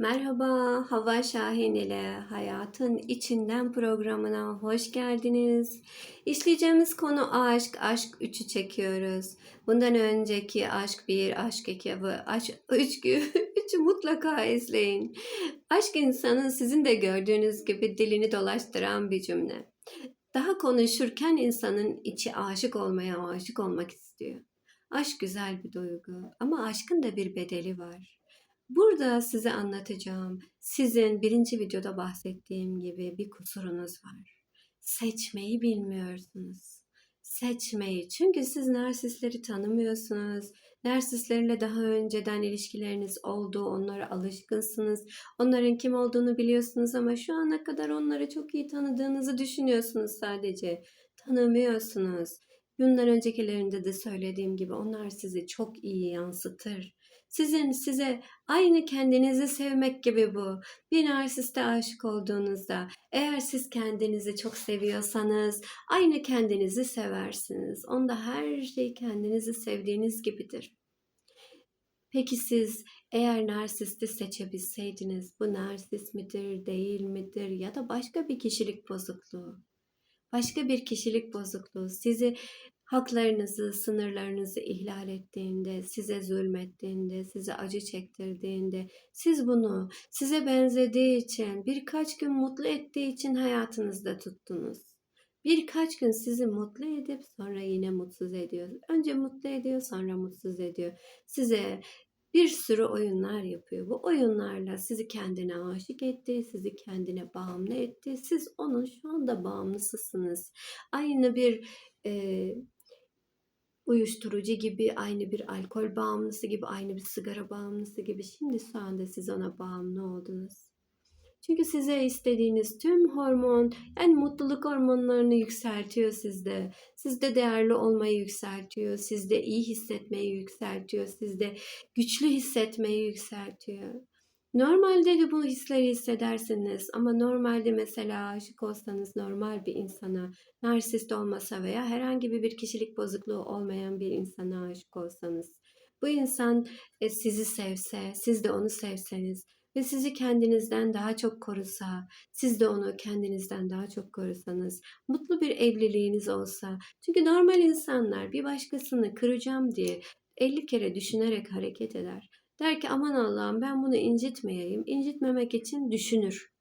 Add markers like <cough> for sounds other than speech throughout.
Merhaba, Hava Şahin ile Hayatın İçinden programına hoş geldiniz. İşleyeceğimiz konu aşk, aşk 3'ü çekiyoruz. Bundan önceki aşk 1, aşk 2 ve aşk 3 3'ü mutlaka izleyin. Aşk insanın sizin de gördüğünüz gibi dilini dolaştıran bir cümle. Daha konuşurken insanın içi aşık olmaya, aşık olmak istiyor. Aşk güzel bir duygu ama aşkın da bir bedeli var. Burada size anlatacağım. Sizin birinci videoda bahsettiğim gibi bir kusurunuz var. Seçmeyi bilmiyorsunuz. Seçmeyi. Çünkü siz narsistleri tanımıyorsunuz. Narsistlerle daha önceden ilişkileriniz oldu. Onlara alışkınsınız. Onların kim olduğunu biliyorsunuz ama şu ana kadar onları çok iyi tanıdığınızı düşünüyorsunuz sadece. Tanımıyorsunuz. Bundan öncekilerinde de söylediğim gibi onlar sizi çok iyi yansıtır. Sizin size aynı kendinizi sevmek gibi bu. Bir narsiste aşık olduğunuzda eğer siz kendinizi çok seviyorsanız aynı kendinizi seversiniz. Onda her şey kendinizi sevdiğiniz gibidir. Peki siz eğer narsisti seçebilseydiniz bu narsist midir, değil midir ya da başka bir kişilik bozukluğu? Başka bir kişilik bozukluğu sizi haklarınızı, sınırlarınızı ihlal ettiğinde, size zulmettiğinde, size acı çektirdiğinde, siz bunu size benzediği için, birkaç gün mutlu ettiği için hayatınızda tuttunuz. Birkaç gün sizi mutlu edip sonra yine mutsuz ediyor. Önce mutlu ediyor, sonra mutsuz ediyor. Size bir sürü oyunlar yapıyor. Bu oyunlarla sizi kendine aşık etti, sizi kendine bağımlı etti. Siz onun şu anda bağımlısısınız. Aynı bir e, uyuşturucu gibi, aynı bir alkol bağımlısı gibi, aynı bir sigara bağımlısı gibi. Şimdi şu anda siz ona bağımlı oldunuz. Çünkü size istediğiniz tüm hormon, yani mutluluk hormonlarını yükseltiyor sizde. Sizde değerli olmayı yükseltiyor, sizde iyi hissetmeyi yükseltiyor, sizde güçlü hissetmeyi yükseltiyor. Normalde de bu hisleri hissedersiniz ama normalde mesela aşık olsanız normal bir insana, narsist olmasa veya herhangi bir kişilik bozukluğu olmayan bir insana aşık olsanız, bu insan e, sizi sevse, siz de onu sevseniz ve sizi kendinizden daha çok korusa, siz de onu kendinizden daha çok korusanız, mutlu bir evliliğiniz olsa, çünkü normal insanlar bir başkasını kıracağım diye 50 kere düşünerek hareket eder. Der ki aman Allah'ım ben bunu incitmeyeyim. İncitmemek için düşünür.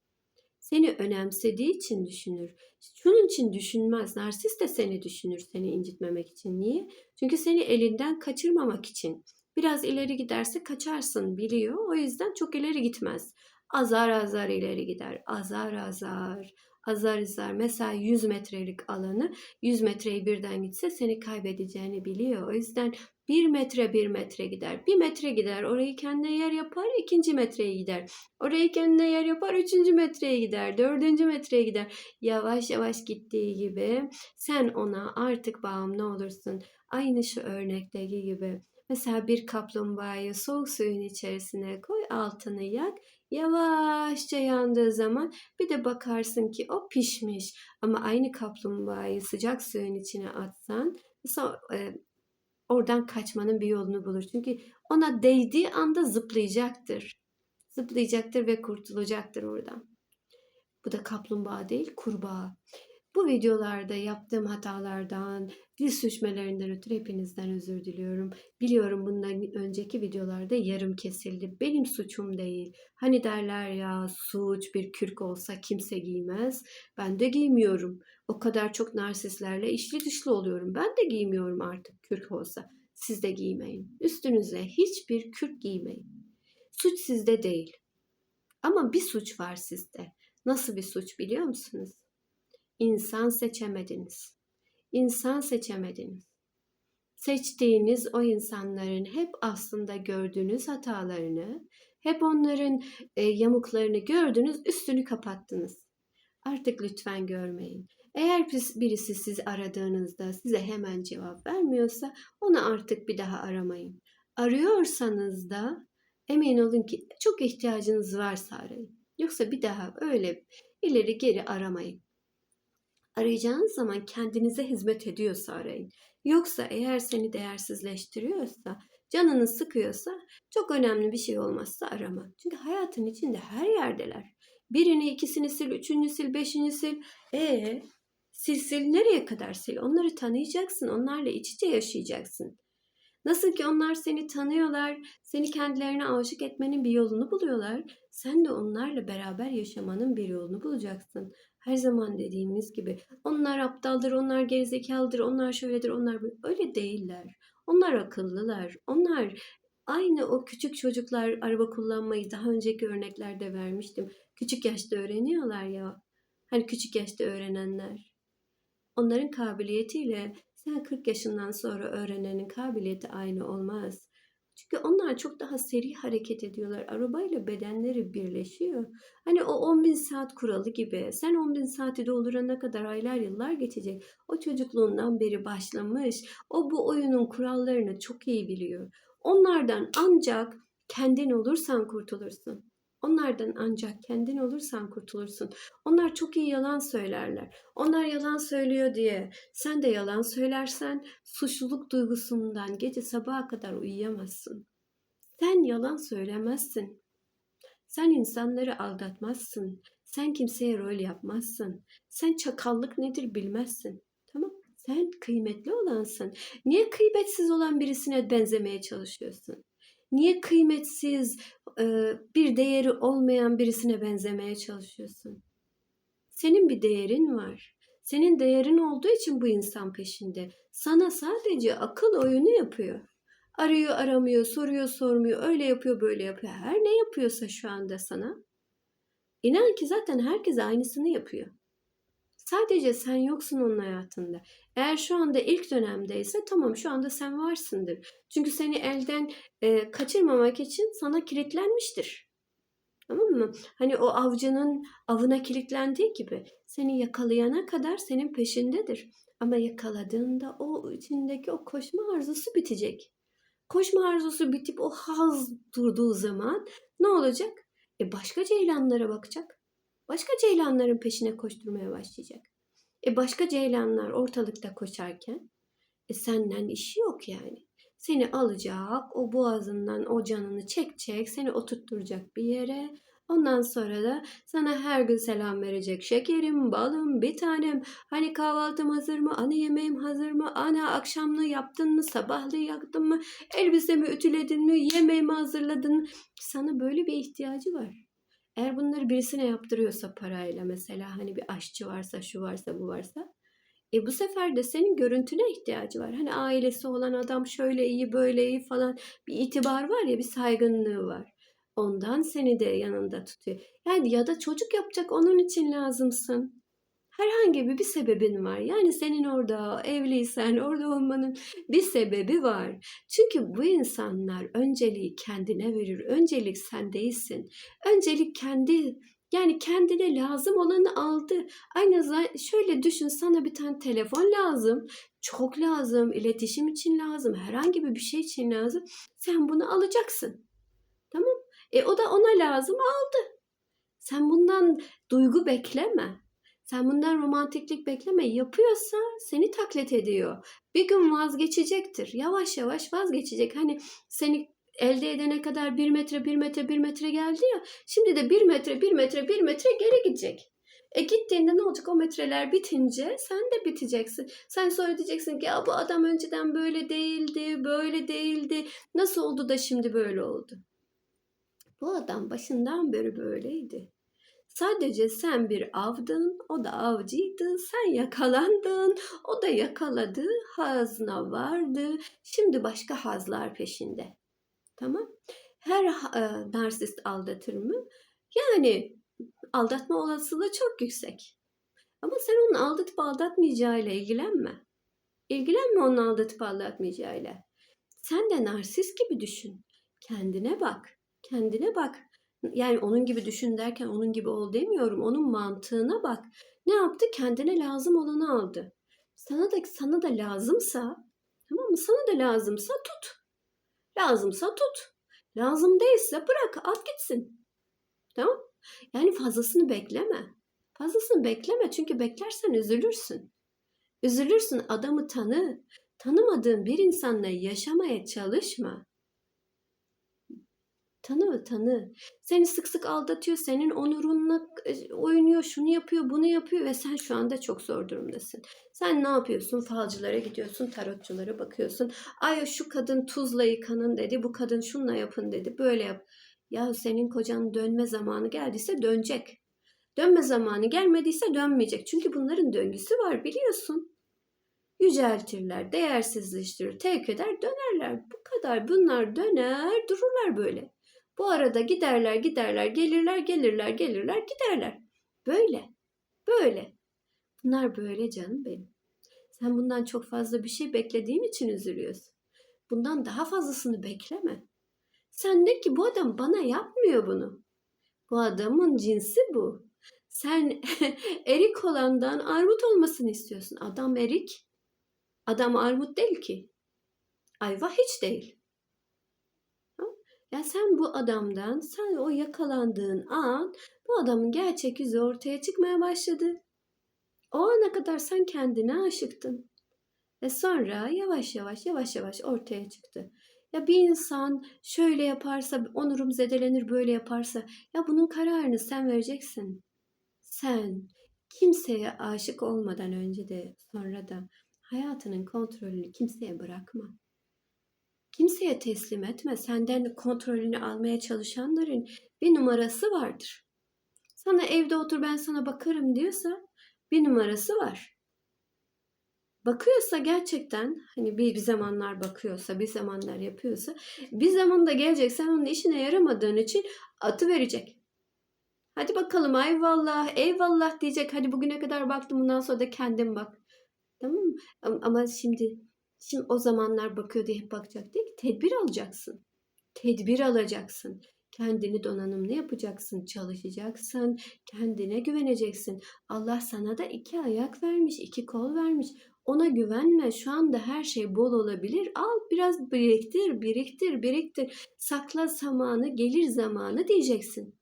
Seni önemsediği için düşünür. Şunun için düşünmez. Narsist de seni düşünür seni incitmemek için. Niye? Çünkü seni elinden kaçırmamak için. Biraz ileri giderse kaçarsın biliyor. O yüzden çok ileri gitmez. Azar azar ileri gider. Azar azar azar azar mesela 100 metrelik alanı 100 metreyi birden gitse seni kaybedeceğini biliyor. O yüzden bir metre bir metre gider. Bir metre gider. Orayı kendine yer yapar. ikinci metreye gider. Orayı kendine yer yapar. Üçüncü metreye gider. Dördüncü metreye gider. Yavaş yavaş gittiği gibi sen ona artık bağımlı olursun. Aynı şu örnekteki gibi. Mesela bir kaplumbağayı soğuk suyun içerisine koy, altını yak. Yavaşça yandığı zaman bir de bakarsın ki o pişmiş. Ama aynı kaplumbağayı sıcak suyun içine atsan e, oradan kaçmanın bir yolunu bulur. Çünkü ona değdiği anda zıplayacaktır. Zıplayacaktır ve kurtulacaktır oradan. Bu da kaplumbağa değil, kurbağa. Bu videolarda yaptığım hatalardan, dil sürçmelerinden ötürü hepinizden özür diliyorum. Biliyorum bundan önceki videolarda yarım kesildi. Benim suçum değil. Hani derler ya suç bir kürk olsa kimse giymez. Ben de giymiyorum. O kadar çok narsistlerle işli dışlı oluyorum. Ben de giymiyorum artık kürk olsa. Siz de giymeyin. Üstünüze hiçbir kürk giymeyin. Suç sizde değil. Ama bir suç var sizde. Nasıl bir suç biliyor musunuz? İnsan seçemediniz. İnsan seçemediniz. Seçtiğiniz o insanların hep aslında gördüğünüz hatalarını, hep onların e, yamuklarını gördünüz, üstünü kapattınız. Artık lütfen görmeyin. Eğer birisi sizi aradığınızda size hemen cevap vermiyorsa onu artık bir daha aramayın. Arıyorsanız da emin olun ki çok ihtiyacınız varsa arayın. Yoksa bir daha öyle ileri geri aramayın. Arayacağınız zaman kendinize hizmet ediyorsa arayın. Yoksa eğer seni değersizleştiriyorsa Canını sıkıyorsa çok önemli bir şey olmazsa arama. Çünkü hayatın içinde her yerdeler. Birini, ikisini sil, üçüncü sil, beşinci sil. E sil sil nereye kadar sil? Onları tanıyacaksın. Onlarla iç içe yaşayacaksın. Nasıl ki onlar seni tanıyorlar, seni kendilerine aşık etmenin bir yolunu buluyorlar. Sen de onlarla beraber yaşamanın bir yolunu bulacaksın. Her zaman dediğimiz gibi onlar aptaldır, onlar gerizekalıdır, onlar şöyledir, onlar böyle. Öyle değiller. Onlar akıllılar. Onlar aynı o küçük çocuklar araba kullanmayı daha önceki örneklerde vermiştim. Küçük yaşta öğreniyorlar ya. Hani küçük yaşta öğrenenler. Onların kabiliyetiyle sen 40 yaşından sonra öğrenenin kabiliyeti aynı olmaz. Çünkü onlar çok daha seri hareket ediyorlar. Arabayla bedenleri birleşiyor. Hani o 10 bin saat kuralı gibi. Sen 10 bin saati doldurana kadar aylar yıllar geçecek. O çocukluğundan beri başlamış. O bu oyunun kurallarını çok iyi biliyor. Onlardan ancak kendin olursan kurtulursun. Onlardan ancak kendin olursan kurtulursun. Onlar çok iyi yalan söylerler. Onlar yalan söylüyor diye sen de yalan söylersen suçluluk duygusundan gece sabaha kadar uyuyamazsın. Sen yalan söylemezsin. Sen insanları aldatmazsın. Sen kimseye rol yapmazsın. Sen çakallık nedir bilmezsin. Tamam? Sen kıymetli olansın. Niye kıymetsiz olan birisine benzemeye çalışıyorsun? Niye kıymetsiz, bir değeri olmayan birisine benzemeye çalışıyorsun? Senin bir değerin var. Senin değerin olduğu için bu insan peşinde. Sana sadece akıl oyunu yapıyor. Arıyor aramıyor, soruyor sormuyor, öyle yapıyor böyle yapıyor. Her ne yapıyorsa şu anda sana. İnan ki zaten herkes aynısını yapıyor. Sadece sen yoksun onun hayatında. Eğer şu anda ilk dönemdeyse tamam şu anda sen varsındır. Çünkü seni elden e, kaçırmamak için sana kilitlenmiştir. Tamam mı? Hani o avcının avına kilitlendiği gibi seni yakalayana kadar senin peşindedir. Ama yakaladığında o içindeki o koşma arzusu bitecek. Koşma arzusu bitip o haz durduğu zaman ne olacak? E başka ceylanlara bakacak. Başka ceylanların peşine koşturmaya başlayacak. E başka ceylanlar ortalıkta koşarken e senden işi yok yani. Seni alacak, o boğazından o canını çekecek, seni oturtturacak bir yere. Ondan sonra da sana her gün selam verecek. Şekerim, balım, bir tanem. Hani kahvaltım hazır mı? Ana yemeğim hazır mı? Ana akşamlığı yaptın mı? Sabahlığı yaptın mı? Elbisemi ütüledin mi? Yemeğimi hazırladın mı? Sana böyle bir ihtiyacı var. Eğer bunları birisine yaptırıyorsa parayla mesela hani bir aşçı varsa şu varsa bu varsa e bu sefer de senin görüntüne ihtiyacı var. Hani ailesi olan adam şöyle iyi böyle iyi falan bir itibar var ya bir saygınlığı var. Ondan seni de yanında tutuyor. Yani ya da çocuk yapacak onun için lazımsın. Herhangi bir, bir sebebin var. Yani senin orada evliysen orada olmanın bir sebebi var. Çünkü bu insanlar önceliği kendine verir. Öncelik sen değilsin. Öncelik kendi yani kendine lazım olanı aldı. Aynı şöyle düşün sana bir tane telefon lazım. Çok lazım. iletişim için lazım. Herhangi bir şey için lazım. Sen bunu alacaksın. Tamam. E o da ona lazım aldı. Sen bundan duygu bekleme. Sen bundan romantiklik bekleme. Yapıyorsa seni taklit ediyor. Bir gün vazgeçecektir. Yavaş yavaş vazgeçecek. Hani seni elde edene kadar bir metre bir metre bir metre geldi ya. Şimdi de bir metre bir metre bir metre geri gidecek. E gittiğinde ne olacak o metreler bitince sen de biteceksin. Sen sonra diyeceksin ki ya bu adam önceden böyle değildi, böyle değildi. Nasıl oldu da şimdi böyle oldu? Bu adam başından beri böyleydi. Sadece sen bir avdın, o da avcıydı. Sen yakalandın, o da yakaladı. Hazına vardı. Şimdi başka hazlar peşinde. Tamam? Her e, narsist aldatır mı? Yani aldatma olasılığı çok yüksek. Ama sen onun aldatıp aldatmayacağıyla ilgilenme. İlgilenme onun aldatıp aldatmayacağıyla. Sen de narsist gibi düşün. Kendine bak. Kendine bak. Yani onun gibi düşün derken onun gibi ol demiyorum. Onun mantığına bak. Ne yaptı? Kendine lazım olanı aldı. Sana da sana da lazımsa, tamam mı? Sana da lazımsa tut. Lazımsa tut. Lazım değilse bırak, at gitsin. Tamam? Yani fazlasını bekleme. Fazlasını bekleme çünkü beklersen üzülürsün. Üzülürsün adamı tanı. Tanımadığın bir insanla yaşamaya çalışma. Tanı tanı. Seni sık sık aldatıyor, senin onurunla e, oynuyor, şunu yapıyor, bunu yapıyor ve sen şu anda çok zor durumdasın. Sen ne yapıyorsun? Falcılara gidiyorsun, tarotçulara bakıyorsun. Ay şu kadın tuzla yıkanın dedi, bu kadın şunla yapın dedi, böyle yap. Ya senin kocan dönme zamanı geldiyse dönecek. Dönme zamanı gelmediyse dönmeyecek. Çünkü bunların döngüsü var biliyorsun. Yüceltirler, değersizleştirir, terk eder, dönerler. Bu kadar. Bunlar döner, dururlar böyle. Bu arada giderler, giderler, gelirler, gelirler, gelirler, giderler. Böyle. Böyle. Bunlar böyle canım benim. Sen bundan çok fazla bir şey beklediğin için üzülüyorsun. Bundan daha fazlasını bekleme. Sen de ki bu adam bana yapmıyor bunu. Bu adamın cinsi bu. Sen <laughs> erik olandan armut olmasını istiyorsun. Adam erik. Adam armut değil ki. Ayva hiç değil. Ha? Ya sen bu adamdan, sen o yakalandığın an bu adamın gerçek yüzü ortaya çıkmaya başladı. O ana kadar sen kendine aşıktın. Ve sonra yavaş yavaş yavaş yavaş ortaya çıktı. Ya bir insan şöyle yaparsa, onurum zedelenir böyle yaparsa, ya bunun kararını sen vereceksin. Sen kimseye aşık olmadan önce de sonra da hayatının kontrolünü kimseye bırakma. Kimseye teslim etme. Senden kontrolünü almaya çalışanların bir numarası vardır. Sana evde otur ben sana bakarım diyorsa bir numarası var. Bakıyorsa gerçekten hani bir, bir zamanlar bakıyorsa, bir zamanlar yapıyorsa bir zamanda gelecek sen onun işine yaramadığın için atı verecek. Hadi bakalım eyvallah, eyvallah diyecek. Hadi bugüne kadar baktım bundan sonra da kendin bak. Tamam mı? Ama şimdi şimdi o zamanlar bakıyor diye hep bakacak değil ki. Tedbir alacaksın. Tedbir alacaksın. Kendini donanımlı yapacaksın, çalışacaksın, kendine güveneceksin. Allah sana da iki ayak vermiş, iki kol vermiş. Ona güvenme. Şu anda her şey bol olabilir. Al biraz biriktir, biriktir, biriktir. Sakla zamanı, gelir zamanı diyeceksin.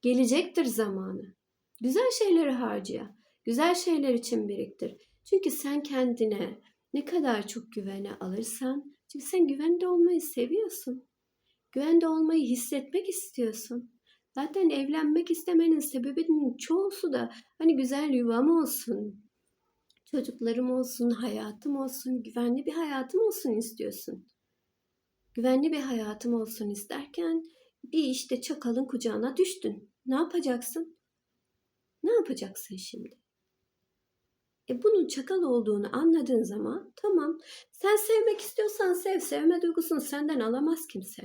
Gelecektir zamanı. Güzel şeyleri harcaya. Güzel şeyler için biriktir. Çünkü sen kendine ne kadar çok güvene alırsan, çünkü sen güvende olmayı seviyorsun. Güvende olmayı hissetmek istiyorsun. Zaten evlenmek istemenin sebebinin çoğusu da hani güzel yuvam olsun, çocuklarım olsun, hayatım olsun, güvenli bir hayatım olsun istiyorsun. Güvenli bir hayatım olsun isterken bir işte çakalın kucağına düştün. Ne yapacaksın? Ne yapacaksın şimdi? E bunun çakal olduğunu anladığın zaman tamam sen sevmek istiyorsan sev. Sevme duygusunu senden alamaz kimse.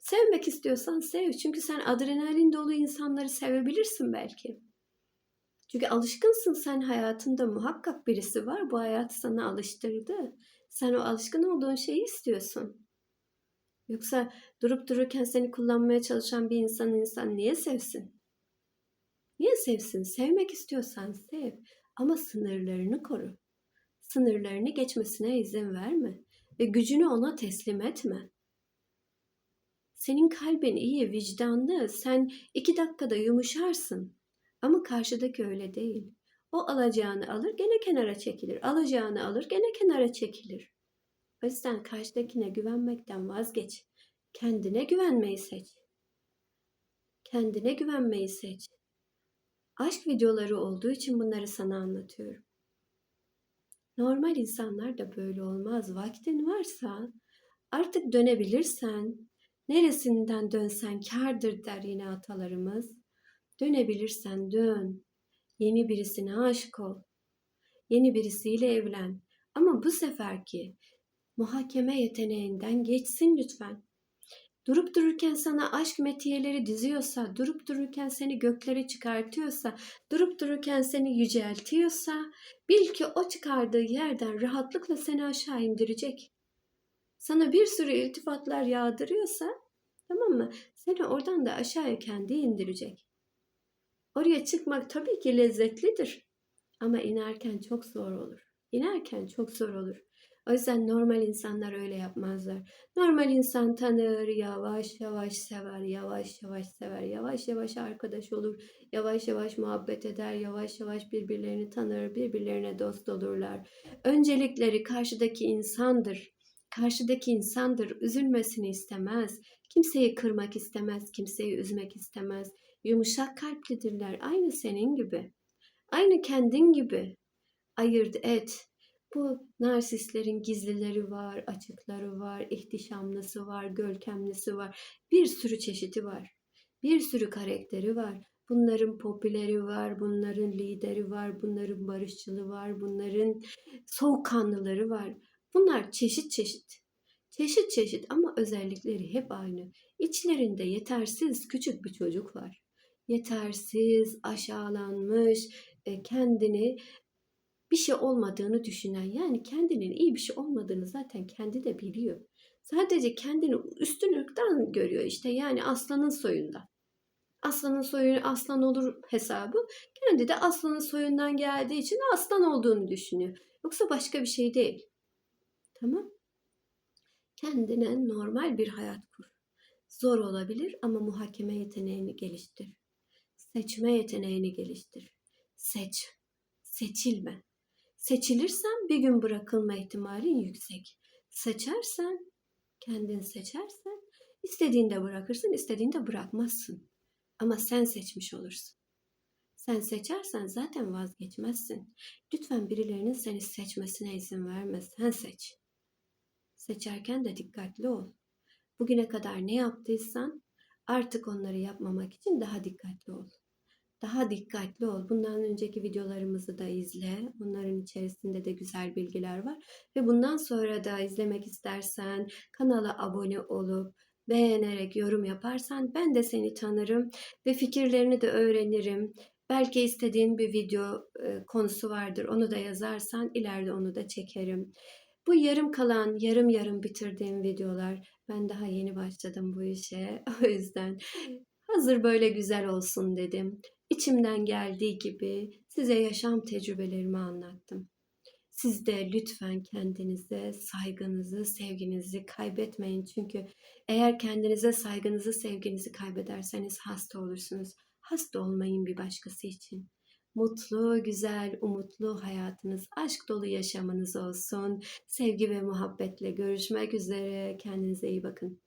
Sevmek istiyorsan sev. Çünkü sen adrenalin dolu insanları sevebilirsin belki. Çünkü alışkınsın sen hayatında muhakkak birisi var. Bu hayatı sana alıştırdı. Sen o alışkın olduğun şeyi istiyorsun. Yoksa durup dururken seni kullanmaya çalışan bir insan insan niye sevsin? Niye sevsin? Sevmek istiyorsan sev. Ama sınırlarını koru. Sınırlarını geçmesine izin verme. Ve gücünü ona teslim etme. Senin kalbin iyi, vicdanlı. Sen iki dakikada yumuşarsın. Ama karşıdaki öyle değil. O alacağını alır, gene kenara çekilir. Alacağını alır, gene kenara çekilir. O yüzden karşıdakine güvenmekten vazgeç. Kendine güvenmeyi seç. Kendine güvenmeyi seç. Aşk videoları olduğu için bunları sana anlatıyorum. Normal insanlar da böyle olmaz. Vaktin varsa artık dönebilirsen, neresinden dönsen kardır der yine atalarımız. Dönebilirsen dön. Yeni birisine aşık ol. Yeni birisiyle evlen. Ama bu seferki muhakeme yeteneğinden geçsin lütfen. Durup dururken sana aşk metiyeleri diziyorsa, durup dururken seni göklere çıkartıyorsa, durup dururken seni yüceltiyorsa, bil ki o çıkardığı yerden rahatlıkla seni aşağı indirecek. Sana bir sürü iltifatlar yağdırıyorsa, tamam mı? Seni oradan da aşağıya kendi indirecek. Oraya çıkmak tabii ki lezzetlidir. Ama inerken çok zor olur. İnerken çok zor olur. O yüzden normal insanlar öyle yapmazlar. Normal insan tanır, yavaş yavaş sever, yavaş yavaş sever, yavaş yavaş arkadaş olur, yavaş yavaş muhabbet eder, yavaş yavaş birbirlerini tanır, birbirlerine dost olurlar. Öncelikleri karşıdaki insandır. Karşıdaki insandır, üzülmesini istemez. Kimseyi kırmak istemez, kimseyi üzmek istemez. Yumuşak kalplidirler, aynı senin gibi. Aynı kendin gibi. Ayırt et. Bu narsistlerin gizlileri var, açıkları var, ihtişamlısı var, görkemlisi var. Bir sürü çeşidi var. Bir sürü karakteri var. Bunların popüleri var, bunların lideri var, bunların barışçılı var, bunların soğukkanlıları var. Bunlar çeşit çeşit. Çeşit çeşit ama özellikleri hep aynı. İçlerinde yetersiz küçük bir çocuk var. Yetersiz, aşağılanmış, e, kendini bir şey olmadığını düşünen yani kendinin iyi bir şey olmadığını zaten kendi de biliyor. Sadece kendini üstünlükten görüyor işte yani aslanın soyunda. Aslanın soyu aslan olur hesabı kendi de aslanın soyundan geldiği için aslan olduğunu düşünüyor. Yoksa başka bir şey değil. Tamam? Kendine normal bir hayat kur. Zor olabilir ama muhakeme yeteneğini geliştir. Seçme yeteneğini geliştir. Seç. Seçilme. Seçilirsen bir gün bırakılma ihtimalin yüksek. Seçersen, kendin seçersen istediğinde bırakırsın, istediğinde bırakmazsın. Ama sen seçmiş olursun. Sen seçersen zaten vazgeçmezsin. Lütfen birilerinin seni seçmesine izin verme. Sen seç. Seçerken de dikkatli ol. Bugüne kadar ne yaptıysan artık onları yapmamak için daha dikkatli ol. Daha dikkatli ol. Bundan önceki videolarımızı da izle. Onların içerisinde de güzel bilgiler var. Ve bundan sonra da izlemek istersen kanala abone olup beğenerek yorum yaparsan ben de seni tanırım ve fikirlerini de öğrenirim. Belki istediğin bir video e, konusu vardır. Onu da yazarsan ileride onu da çekerim. Bu yarım kalan, yarım yarım bitirdiğim videolar. Ben daha yeni başladım bu işe. <laughs> O yüzden hazır böyle güzel olsun dedim. İçimden geldiği gibi size yaşam tecrübelerimi anlattım. Siz de lütfen kendinize saygınızı, sevginizi kaybetmeyin. Çünkü eğer kendinize saygınızı, sevginizi kaybederseniz hasta olursunuz. Hasta olmayın bir başkası için. Mutlu, güzel, umutlu hayatınız, aşk dolu yaşamınız olsun. Sevgi ve muhabbetle görüşmek üzere. Kendinize iyi bakın.